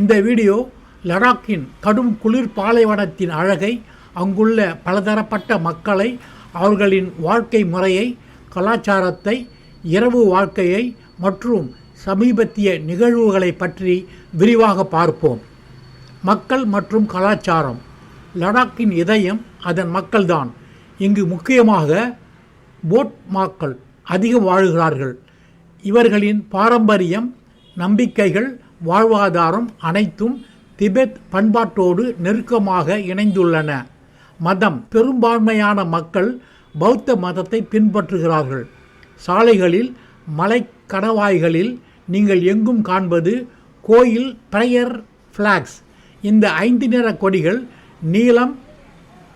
இந்த வீடியோ லடாக்கின் கடும் குளிர் பாலைவனத்தின் அழகை அங்குள்ள பலதரப்பட்ட மக்களை அவர்களின் வாழ்க்கை முறையை கலாச்சாரத்தை இரவு வாழ்க்கையை மற்றும் சமீபத்திய நிகழ்வுகளை பற்றி விரிவாக பார்ப்போம். மக்கள் மற்றும் கலாச்சாரம். லடாக்கின் இதயம் அதன் மக்கள்தான். இங்கு முக்கியமாக போட்மாக்கள் அதிகம் வாழுகிறார்கள். இவர்களின் பாரம்பரியம் நம்பிக்கைகள் வாழ்வாதாரம் அனைத்தும் திபெத் பண்பாட்டோடு நெருக்கமாக இணைந்துள்ளன. மதம் பெரும்பான்மையான மக்கள் பௌத்த மதத்தை பின்பற்றுகிறார்கள். சாலைகளில் மலை கணவாய்களில் நீங்கள் எங்கும் காண்பது கோயில் பிரயர் ஃப்ளாக்ஸ் இந்த ஐந்து நிற கொடிகள் நீலம்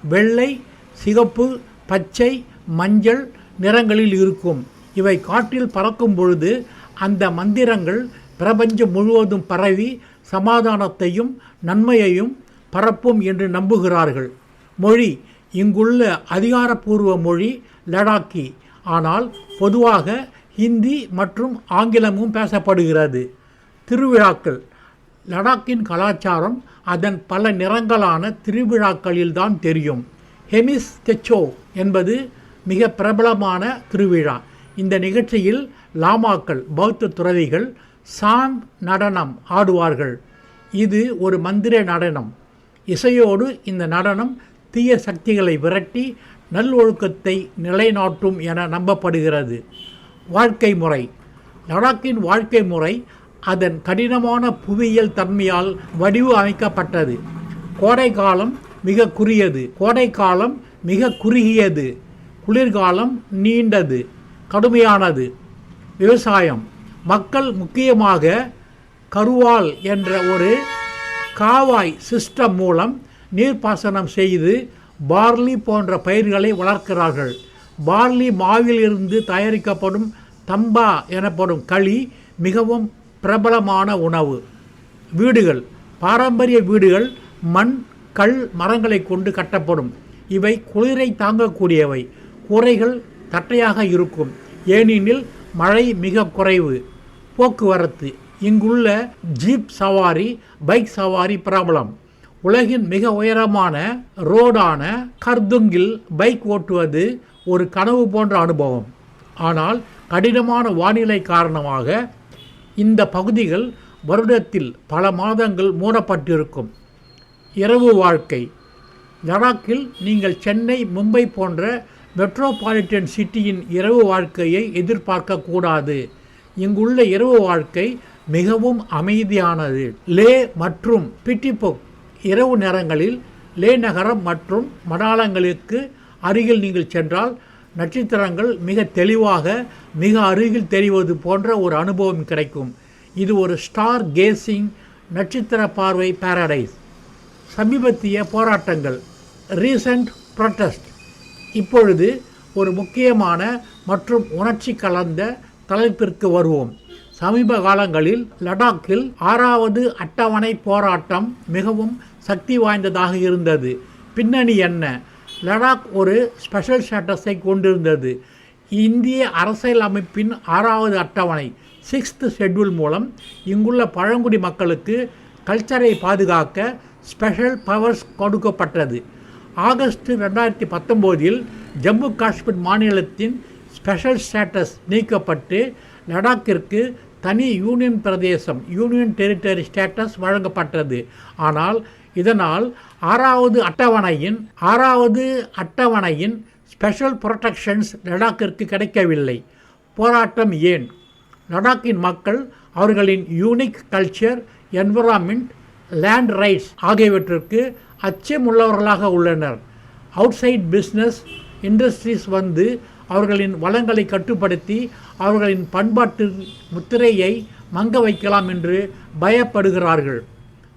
வெள்ளை சிகப்பு பச்சை மஞ்சள் நிறங்களில் இருக்கும். இவை காற்றில் பறக்கும் பொழுது அந்த மந்திரங்கள் பிரபஞ்சம் முழுவதும் பரவி சமாதானத்தையும் நன்மையையும் பரப்பும் என்று நம்புகிறார்கள். மொழி இங்குள்ள அதிகாரப்பூர்வ மொழி லடாக்கி. ஆனால் பொதுவாக ஹிந்தி மற்றும் ஆங்கிலமும் பேசப்படுகிறது. திருவிழாக்கள். லடாக்கின் கலாச்சாரம் அதன் பல நிறங்களான திருவிழாக்களில்தான் தெரியும். ஹெமிஸ் தெச்சோ என்பது மிக பிரபலமான திருவிழா. இந்த நிகழ்ச்சியில் லாமாக்கள் பௌத்த துறவிகள் சாங் நடனம் ஆடுவார்கள். இது ஒரு மந்திர நடனம். இசையோடு இந்த நடனம் தீய சக்திகளை விரட்டி நல்லொழுக்கத்தை நிலைநாட்டும் என நம்பப்படுகிறது. வாழ்க்கை முறை. லடாக்கின் வாழ்க்கை முறை அதன் கடினமான புவியியல் தன்மையால் வடிவு அமைக்கப்பட்டது. கோடை காலம் மிக குறுகியது. கோடை காலம் மிக குறுகியது. குளிர்காலம் நீண்டது. கடுமையானது. விவசாயம். மக்கள் முக்கியமாக கருவால் என்ற ஒரு காவாய் சிஸ்டம் மூலம் நீர்ப்பாசனம் செய்து பார்லி போன்ற பயிர்களை வளர்க்கிறார்கள். பார்லி மாவிலிருந்து தயாரிக்கப்படும் தம்பா எனப்படும் களி மிகவும் பிரபலமான உணவு. வீடுகள் பாரம்பரிய வீடுகள் மண் கல் மரங்களை கொண்டு கட்டப்படும். இவை குளிரை தாங்கக்கூடியவை. கூரைகள் தட்டையாக இருக்கும். ஏனெனில் மழை மிக குறைவு. போக்குவரத்து. இங்குள்ள ஜீப் சவாரி பைக் சவாரி பிரபலம். உலகின் மிக உயரமான ரோடான கர்துங்கில் பைக் ஓட்டுவது ஒரு கனவு போன்ற அனுபவம். ஆனால் கடினமான வானிலை காரணமாக இந்த பகுதிகள் வருடத்தில் பல மாதங்கள் மூடப்பட்டிருக்கும். இரவு வாழ்க்கை. லடாக்கில் நீங்கள் சென்னை மும்பை போன்ற மெட்ரோபாலிட்டன் சிட்டியின் இரவு வாழ்க்கையை எதிர்பார்க்கக்கூடாது. இங்குள்ள இரவு வாழ்க்கை மிகவும் அமைதியானது. லே மற்றும் பிட்டிபொக் இரவு நேரங்களில் லே நகரம் மற்றும் மடாலங்களுக்கு அருகில் நீங்கள் சென்றால் நட்சத்திரங்கள் மிக தெளிவாக மிக அருகில் தெரிவது போன்ற ஒரு அனுபவம் கிடைக்கும். இது ஒரு ஸ்டார் கேசிங் நட்சத்திர பார்வை பாரடைஸ் சமீபத்திய போராட்டங்கள். ரீசன்ட் ப்ரொட்டஸ்ட் இப்பொழுது ஒரு முக்கியமான மற்றும் உணர்ச்சி கலந்த தலைப்பிற்கு வருவோம். சமீப காலங்களில் லடாக்கில் ஆறாவது அட்டவணை போராட்டம் மிகவும் சக்தி வாய்ந்ததாக இருந்தது. பின்னணி என்ன? லடாக் ஒரு ஸ்பெஷல் ஸ்டேட்டஸை கொண்டிருந்தது. இந்திய அரசியல் அமைப்பின் ஆறாவது அட்டவணை சிக்ஸ்த் ஷெட்யூல் மூலம் இங்குள்ள பழங்குடி மக்களுக்கு கல்ச்சரை பாதுகாக்க ஸ்பெஷல் பவர்ஸ் கொடுக்கப்பட்டது. ஆகஸ்ட் ரெண்டாயிரத்தி பத்தொம்போதில் ஜம்மு காஷ்மீர் மாநிலத்தின் ஸ்பெஷல் ஸ்டேட்டஸ் நீக்கப்பட்டு லடாக்கிற்கு தனி யூனியன் பிரதேசம் யூனியன் டெரிட்டரி ஸ்டேட்டஸ் வழங்கப்பட்டது. ஆனால் இதனால் ஆறாவது அட்டவணையின் ஆறாவது அட்டவணையின் ஸ்பெஷல் ப்ரொடெக்ஷன்ஸ் லடாக்கிற்கு கிடைக்கவில்லை. போராட்டம் ஏன்? லடாக்கின் மக்கள் அவர்களின் unique culture environment land rights ஆகியவற்றிற்கு அச்சமுள்ளவர்களாக உள்ளனர். அவுட்சைட் பிஸ்னஸ் இண்டஸ்ட்ரீஸ் வந்து அவர்களின் வளங்களை கட்டுப்படுத்தி அவர்களின் பண்பாட்டு முத்திரையை மங்க வைக்கலாம் என்று பயப்படுகிறார்கள்.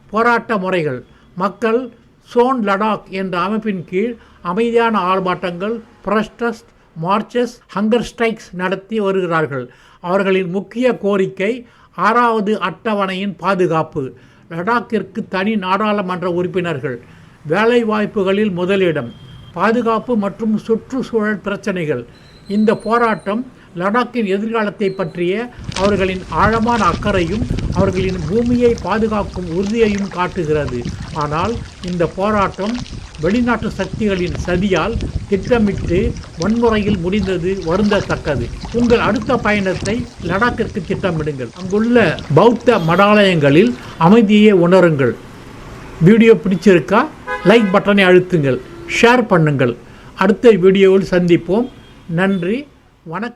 போராட்ட முறைகள். மக்கள் சோன் லடாக் என்ற அமைப்பின் கீழ் அமைதியான ஆர்ப்பாட்டங்கள் புரஸ்டஸ்ட் மார்ச்சஸ் ஹங்கர் ஸ்ட்ரைக்ஸ் நடத்தி வருகிறார்கள். அவர்களின் முக்கிய கோரிக்கை ஆறாவது அட்டவணையின் பாதுகாப்பு. லடாக்கிற்கு தனி நாடாளுமன்ற உறுப்பினர்கள். வேலைவாய்ப்புகளில் முதலிடம். பாதுகாப்பு மற்றும் சுற்றுச்சூழல் பிரச்சனைகள். இந்த போராட்டம் லடாக்கின் எதிர்காலத்தை பற்றிய அவர்களின் ஆழமான அக்கறையும் அவர்களின் பூமியை பாதுகாக்கும் உறுதியையும் காட்டுகிறது. ஆனால் இந்த போராட்டம் வெளிநாட்டு சக்திகளின் சதியால் திட்டமிட்டு வன்முறையில் முடிந்தது வருந்தத்தக்கது. உங்கள் அடுத்த பயணத்தை லடாக்கிற்கு திட்டமிடுங்கள். அங்குள்ள பௌத்த மடாலயங்களில் அமைதியை உணருங்கள். வீடியோ பிடிச்சிருக்கா? லைக் பட்டனை அழுத்துங்கள். ஷேர் பண்ணுங்கள். அடுத்த வீடியோவில் சந்திப்போம். நன்றி. வணக்கம்.